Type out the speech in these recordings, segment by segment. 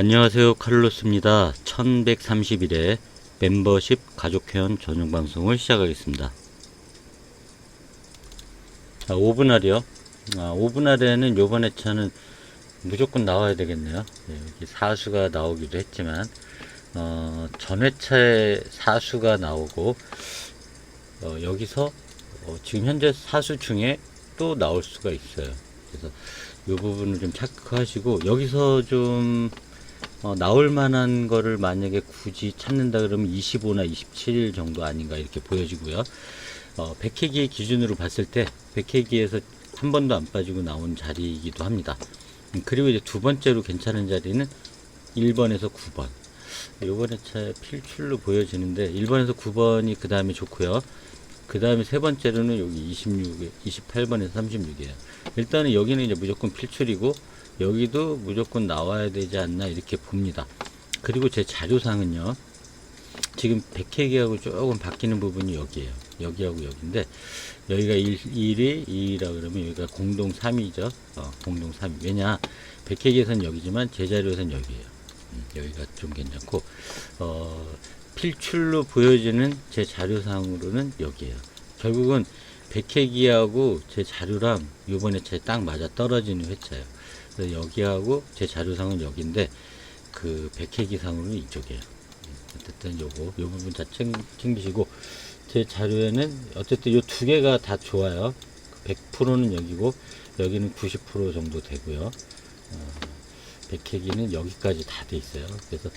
안녕하세요. 카를로스입니다. 1131회 멤버십 가족회원 전용 방송을 시작하겠습니다. 자 5분할이요. 아, 5분할에는 요번 회차는 무조건 나와야 되겠네요. 예, 여기 사수가 나오기도 했지만 어, 전 회차에 사수가 나오고 어, 여기서 어, 지금 현재 사수 중에 또 나올 수가 있어요. 그래서 이 부분을 좀 체크하시고 여기서 좀 어, 나올 만한 거를 만약에 굳이 찾는다 그러면 25나 27 정도 아닌가 이렇게 보여지고요. 어, 100회기 기준으로 봤을 때 100회기에서 한 번도 안 빠지고 나온 자리이기도 합니다. 음, 그리고 이제 두 번째로 괜찮은 자리는 1번에서 9번. 요번에 차 필출로 보여지는데 1번에서 9번이 그 다음에 좋고요. 그 다음에 세 번째로는 여기 26, 28번에서 36이에요. 일단은 여기는 이제 무조건 필출이고 여기도 무조건 나와야 되지 않나 이렇게 봅니다. 그리고 제 자료상은요. 지금 100회기하고 조금 바뀌는 부분이 여기에요. 여기하고 여기인데 여기가 1, 1위 2위라 그러면 여기가 공동 3위죠. 어, 공동 3위. 왜냐 100회기에선 여기지만 제 자료에선 여기에요. 음, 여기가 좀 괜찮고 어, 필출로 보여지는 제 자료상으로는 여기에요. 결국은 100회기하고 제 자료랑 요번에 제 딱 맞아 떨어지는 회차예요. 그래서 여기하고 제 자료상은 여기인데 그 백회기상으로는 이쪽이에요. 음, 어쨌든 요거 요 부분 다 챙, 챙기시고 제 자료에는 어쨌든 요 두 개가 다 좋아요. 100%는 여기고 여기는 90% 정도 되고요. 어, 백회기는 여기까지 다 돼 있어요. 그래서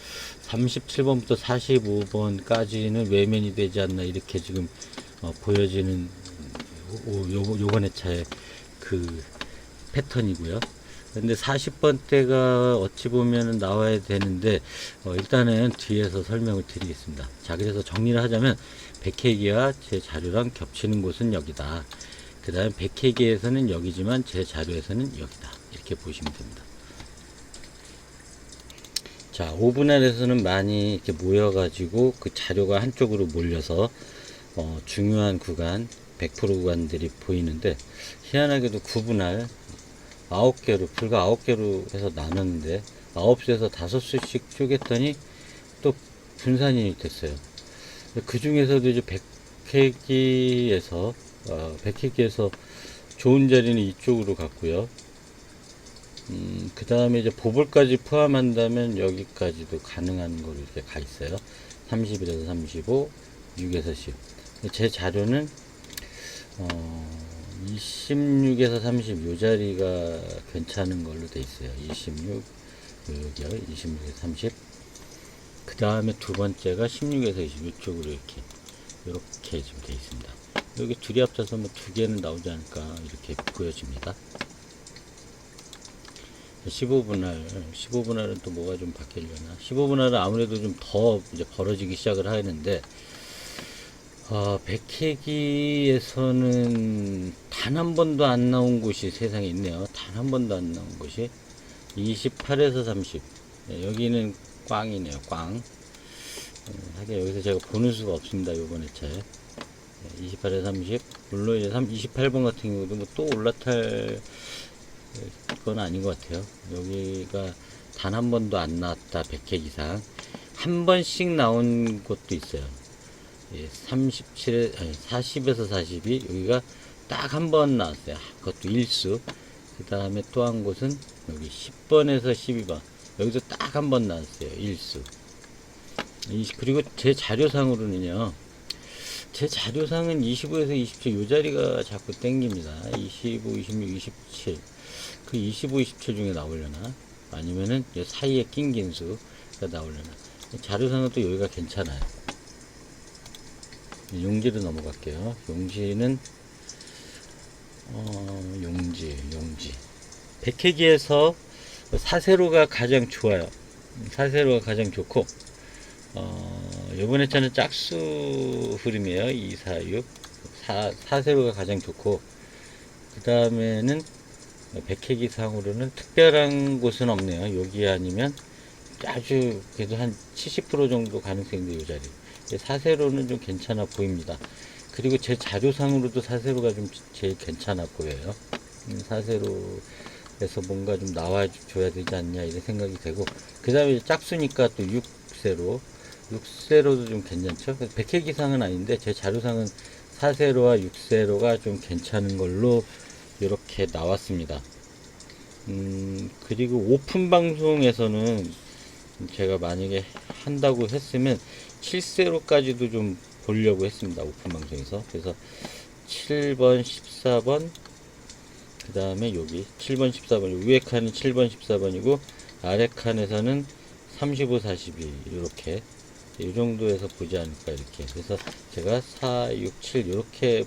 37번부터 45번까지는 외면이 되지 않나 이렇게 지금 어, 보여지는 요, 요, 요번에 차의 그 패턴이고요. 근데 40번 대가 어찌 보면 나와야 되는데 어, 일단은 뒤에서 설명을 드리겠습니다. 자 그래서 정리를 하자면 100회기와 제 자료랑 겹치는 곳은 여기다. 그 다음 100회기에서는 여기지만 제 자료에서는 여기다. 이렇게 보시면 됩니다. 자 5분할에서는 많이 이렇게 모여가지고 그 자료가 한쪽으로 몰려서 어, 중요한 구간 100% 구간들이 보이는데 희한하게도 9분할 9개로 불과 9개로 해서 나눴는데 9수에서 5수씩 쪼갰더니 또 분산이 됐어요. 그 중에서도 이제 100회기에서 어, 100회기에서 좋은 자리는 이쪽으로 갔고요. 음, 그 다음에 이제 보볼까지 포함한다면 여기까지도 가능한 걸로 이렇게 가 있어요. 31에서 35, 6에서 10. 제 자료는 어, 26에서 30 요 자리가 괜찮은 걸로 돼 있어요. 26 여기요. 26에서 30. 그 다음에 두 번째가 16에서 20 이쪽으로 이렇게 이렇게 지금 돼 있습니다. 여기 둘이 합쳐서 뭐 두 개는 나오지 않을까 이렇게 보여집니다. 15분할, 15분할은 또 뭐가 좀 바뀌려나? 15분할은 아무래도 좀 더 이제 벌어지기 시작을 하는데, 어, 백회기에서는 단 한 번도 안 나온 곳이 세상에 있네요. 단 한 번도 안 나온 곳이 28에서 30. 네, 여기는 꽝이네요. 꽝. 음, 하긴 여기서 제가 보는 수가 없습니다. 요번 회차에. 네, 28에서 30. 물론 이제 3, 28번 같은 경우도 뭐 또 올라탈 건 아닌 것 같아요. 여기가 단 한 번도 안 나왔다. 100회 이상. 한 번씩 나온 곳도 있어요. 예, 37에, 아니, 40에서 42, 여기가 딱 한 번 나왔어요. 그것도 일수. 그 다음에 또 한 곳은 여기 10번에서 12번. 여기도 딱한 번 나왔어요. 일수. 이- 그리고 제 자료상으로는요. 제 자료상은 25에서 27, 요 자리가 자꾸 땡깁니다. 25, 26, 27. 그 25, 27 중에 나오려나? 아니면은 이 사이에 낀 긴 수가 나오려나? 자료상은 또 여기가 괜찮아요. 용지로 넘어갈게요. 용지는 어, 용지, 용지. 백회기에서 사세로가 가장 좋아요. 사세로가 가장 좋고 어, 요번 회차는 짝수 흐름이에요. 2, 4, 6. 4, 사세로가 가장 좋고 그 다음에는 백회기 상으로는 특별한 곳은 없네요. 여기 아니면 아주 그래도 한 70% 정도 가능성인데 이 자리. 사세로는 좀 괜찮아 보입니다. 그리고 제 자료상으로도 사세로가 좀 제일 괜찮아 보여요. 음, 사세로 에서 뭔가 좀 나와줘야 되지 않냐 이런 생각이 되고 그 다음에 짝수니까 또 6세로 6세로도 좀 괜찮죠 100회 기상은 아닌데 제 자료상은 4세로와 6세로가 좀 괜찮은 걸로 이렇게 나왔습니다 음 그리고 오픈 방송에서는 제가 만약에 한다고 했으면 7세로까지도 좀 보려고 했습니다 오픈 방송에서. 그래서 7번 14번 그 다음에 여기 7번 14번 위에 칸은 7번 14번이고 아래 칸에서는 35 42 이렇게 이 정도에서 보지 않을까 이렇게. 그래서 제가 4 6 7 이렇게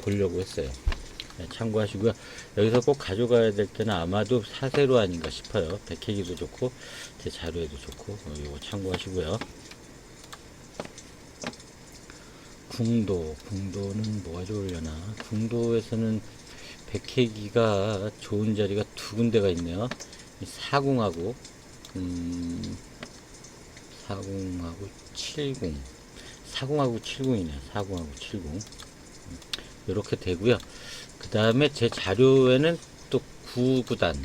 보려고 했어요. 네, 참고하시고요 여기서 꼭 가져가야 될 때는 아마도 4세로 아닌가 싶어요 백회기도 좋고 제 자료에도 좋고 어, 이거 참고하시고요 궁도 궁도는 뭐가 좋으려나 궁도에서는 백회기가 좋은 자리가 두 군데가 있네요. 이 사궁하고 음, 사궁하고 칠궁 사궁하고 칠궁이네요. 사궁하고 칠궁 이렇게 되고요. 그 다음에 제 자료에는 또 구구단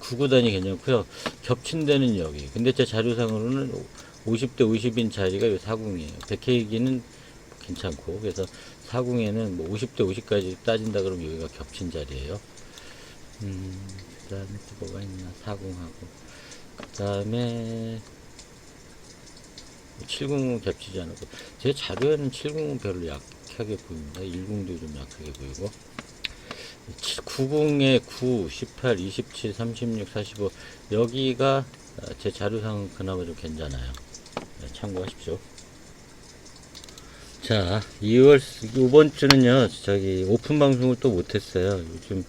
구구단이 괜찮고요. 겹친 데는 여기. 근데 제 자료상으로는 50대 50인 자리가 이 사궁이에요. 백회기는 괜찮고 그래서 사궁에는 뭐 50대 50까지 따진다 그러면 여기가 겹친 자리예요. 음, 그 다음에 또 뭐가 있나 사궁하고 그 다음에 7궁은 겹치지 않고 제 자료에는 7궁은 별로 약 하게 보입니다. 1궁도 좀 약하게 보이고 9궁에 9, 18, 27, 36, 45 여기가 제 자료상 그나마 좀 괜찮아요. 네, 참고하십시오. 자, 2월, 이번 주는요, 저기, 오픈 방송을 또 못했어요. 요즘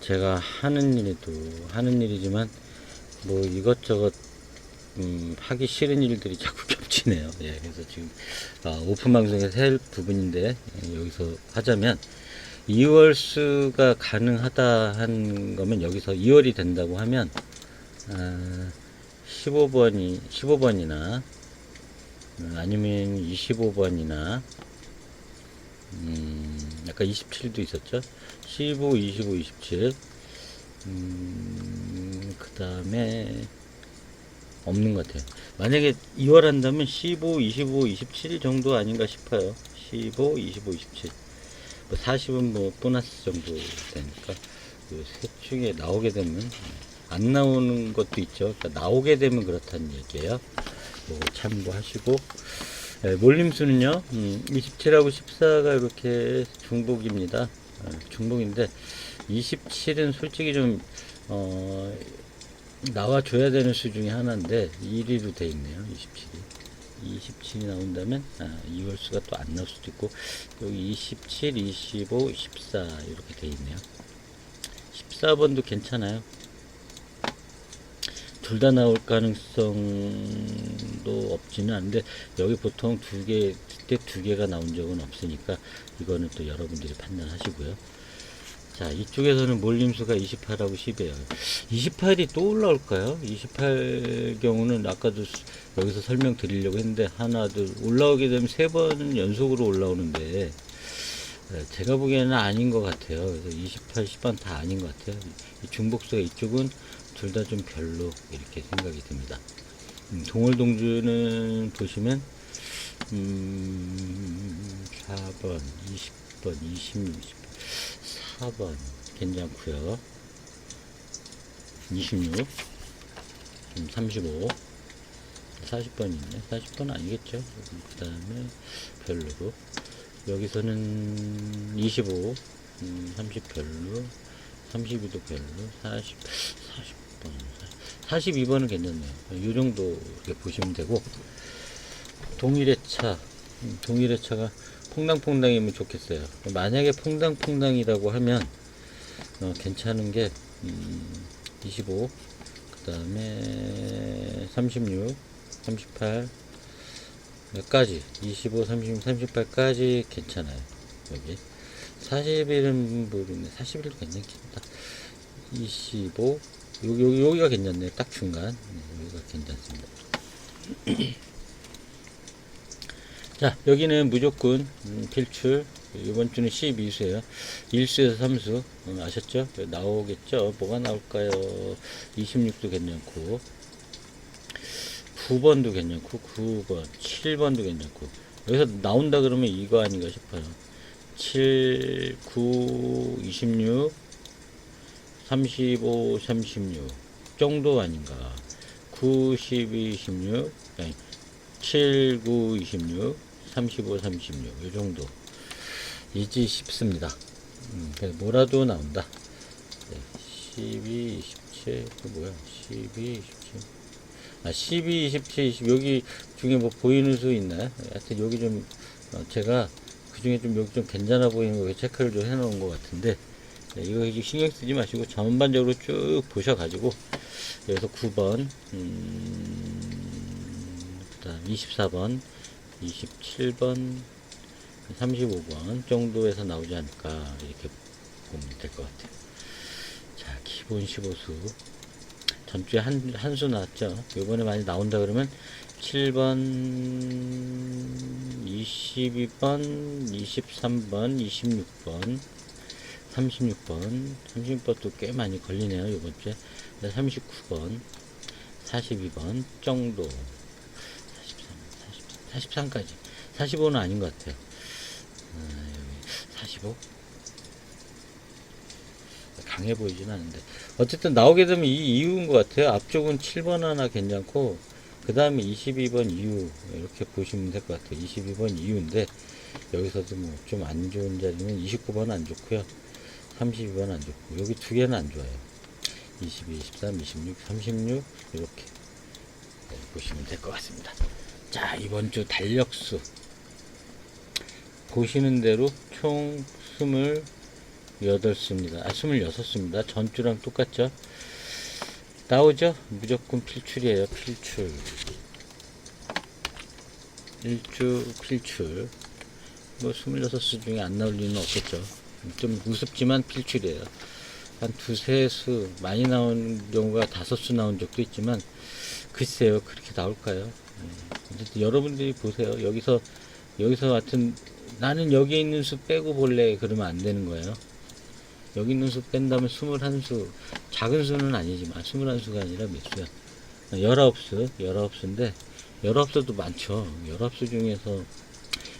제가 하는 일이도 하는 일이지만, 뭐 이것저것, 음, 하기 싫은 일들이 자꾸 겹치네요. 예, 그래서 지금, 아, 오픈 방송에서 할 부분인데, 예, 여기서 하자면, 2월 수가 가능하다 한 거면 여기서 2월이 된다고 하면, 아, 15번이, 15번이나, 음, 아니면 25번이나 음, 약간 27도 있었죠 15, 25, 27 음, 그 다음에 없는 것 같아요. 만약에 2월 한다면 15, 25, 27 정도 아닌가 싶어요. 15, 25, 27 뭐 40은 뭐 보너스 정도 되니까 셋 중에 나오게 되면 안 나오는 것도 있죠. 그러니까 나오게 되면 그렇다는 얘기예요. 뭐 참고하시고. 예, 몰림수는요 음, 27하고 14가 이렇게 중복입니다. 어, 중복인데 27은 솔직히 좀 어, 나와줘야 되는 수 중에 하나인데 1위로 돼 있네요 27이. 27이 나온다면 아, 2월 수가 또 안 나올 수도 있고 여기 27, 25, 14 이렇게 돼 있네요. 14번도 괜찮아요. 둘 다 나올 가능성도 없지는 않은데 여기 보통 두 개, 그때 두 개가 나온 적은 없으니까 이거는 또 여러분들이 판단하시고요. 자, 이쪽에서는 몰림수가 28하고 10이에요. 28이 또 올라올까요? 28 경우는 아까도 수- 여기서 설명드리려고 했는데 하나, 둘 올라오게 되면 세 번 연속으로 올라오는데 네, 제가 보기에는 아닌 것 같아요. 그래서 28, 10번 다 아닌 것 같아요. 이 중복수가 이쪽은 둘 다 좀 별로 이렇게 생각이 듭니다. 음, 동월동주는 보시면 음, 4번, 20번, 26, 4번 괜찮고요. 26, 음, 35, 40번 있네. 40번 아니겠죠? 그 다음에 별로고 여기서는 25, 음, 30 별로, 32도 별로, 40, 40번, 42번은 괜찮네요. 이 정도 이렇게 보시면 되고, 동일의 차, 음, 동일의 차가 퐁당퐁당이면 좋겠어요. 만약에 퐁당퐁당이라고 하면, 어, 괜찮은 게, 음, 25, 그 다음에 36, 38, 몇 가지? 25, 30, 38까지 괜찮아요 여기. 41은 모르겠네. 41도 괜찮겠다. 25 여기, 여기, 여기가 괜찮네 딱 중간. 네, 여기가 괜찮습니다 자 여기는 무조건 음, 필출 이번 주는 12수예요. 1수에서 3수 어, 아셨죠? 나오겠죠? 뭐가 나올까요? 26도 괜찮고 9번도 괜찮고 9번, 7번도 괜찮고 여기서 나온다 그러면 이거 아닌가 싶어요. 7, 9, 26, 35, 36 정도 아닌가. 9, 12, 26, 아니, 7, 9, 26, 35, 36, 이 정도. 이지 싶습니다. 음, 그래서 뭐라도 나온다. 네, 12, 27, 그 뭐야? 12, 27. 아, 12, 27, 20. 여기 중에 뭐 보이는 수 있나요? 하여튼 여기 좀, 어, 제가 그 중에 좀 여기 좀 괜찮아 보이는 거 체크를 좀 해놓은 것 같은데, 네, 이거 신경 쓰지 마시고 전반적으로 쭉 보셔가지고, 여기서 9번, 음, 24번, 27번, 35번 정도에서 나오지 않을까, 이렇게 보면 될 것 같아요. 자, 기본 15수. 전주에 한, 한 수 나왔죠. 요번에 많이 나온다 그러면 7번, 22번, 23번, 26번, 36번, 36번도 꽤 많이 걸리네요. 요번 주에. 39번, 42번 정도. 43, 43, 43까지. 45는 아닌 것 같아요. 아, 여기 45? 강해 보이진 않은데 어쨌든 나오게 되면 이 이유인 것 같아요 앞쪽은 7번 하나 괜찮고 그 다음에 22번 이유 이렇게 보시면 될 것 같아요 22번 이유인데 여기서도 뭐 좀 안 좋은 자리는 29번 안 좋고요 32번 안 좋고 여기 두 개는 안 좋아요 22, 23, 26, 36 이렇게 네, 보시면 될 것 같습니다 자 이번 주 달력수 보시는 대로 총 28수입니다. 아, 26수입니다. 전주랑 똑같죠? 나오죠? 무조건 필출이에요. 필출. 일주 필출. 뭐 26수 중에 안 나올 리는 없겠죠. 좀 우습지만 필출이에요. 한 두세 수, 많이 나온 경우가 다섯 수 나온 적도 있지만, 글쎄요, 그렇게 나올까요? 네. 여러분들이 보세요. 여기서, 여기서 같은, 나는 여기 있는 수 빼고 볼래. 그러면 안 되는 거예요. 여기 있는 수 뺀다면 21수, 작은 수는 아니지만 21수가 아니라 몇 수야? 19수, 19수인데 19수도 많죠. 19수 중에서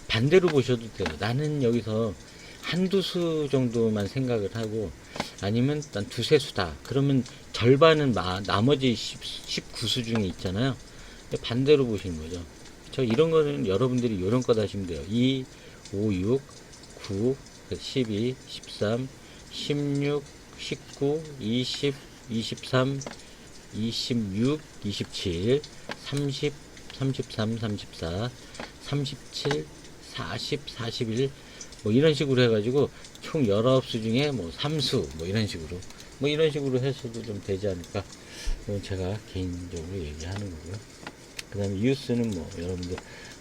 반대로 보셔도 돼요. 나는 여기서 한두 수 정도만 생각을 하고 아니면 난 두세 수다. 그러면 절반은 마, 나머지 10, 19수 중에 있잖아요. 반대로 보시는 거죠. 저 이런 거는 여러분들이 이런 거 하시면 돼요. 2, 5, 6, 9, 12, 13, 16, 19, 20, 23, 26, 27, 30, 33, 34, 37, 40, 41, 뭐 이런 식으로 해가지고 총 19수 중에 뭐 3수, 뭐 이런 식으로. 뭐 이런 식으로 해서도 좀 되지 않을까. 이건 제가 개인적으로 얘기하는 거고요. 그 다음에 이웃수는 뭐 여러분들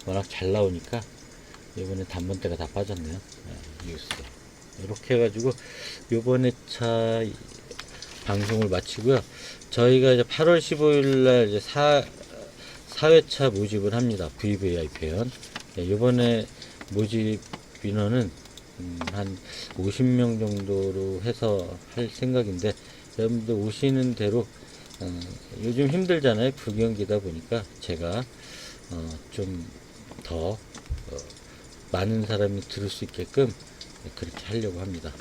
워낙 잘 나오니까 이번에 단번대가 다 빠졌네요. 네, 이웃수. 이렇게 해가지고 요번에 차 방송을 마치고요. 저희가 이제 8월 15일 날 이제 4, 4회차 모집을 합니다. VVIP 회원. 네, 요번에 모집 인원은 음, 한 50명 정도로 해서 할 생각인데 여러분들 오시는 대로 어, 요즘 힘들잖아요. 불경기다 보니까 제가 어, 좀더 어, 많은 사람이 들을 수 있게끔 그렇게 하려고 합니다.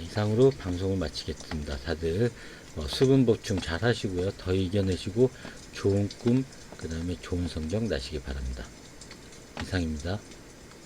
이상으로 방송을 마치겠습니다. 다들 어, 수분 보충 잘 하시고요. 더 이겨내시고 좋은 꿈, 그 다음에 좋은 성적 나시기 바랍니다. 이상입니다.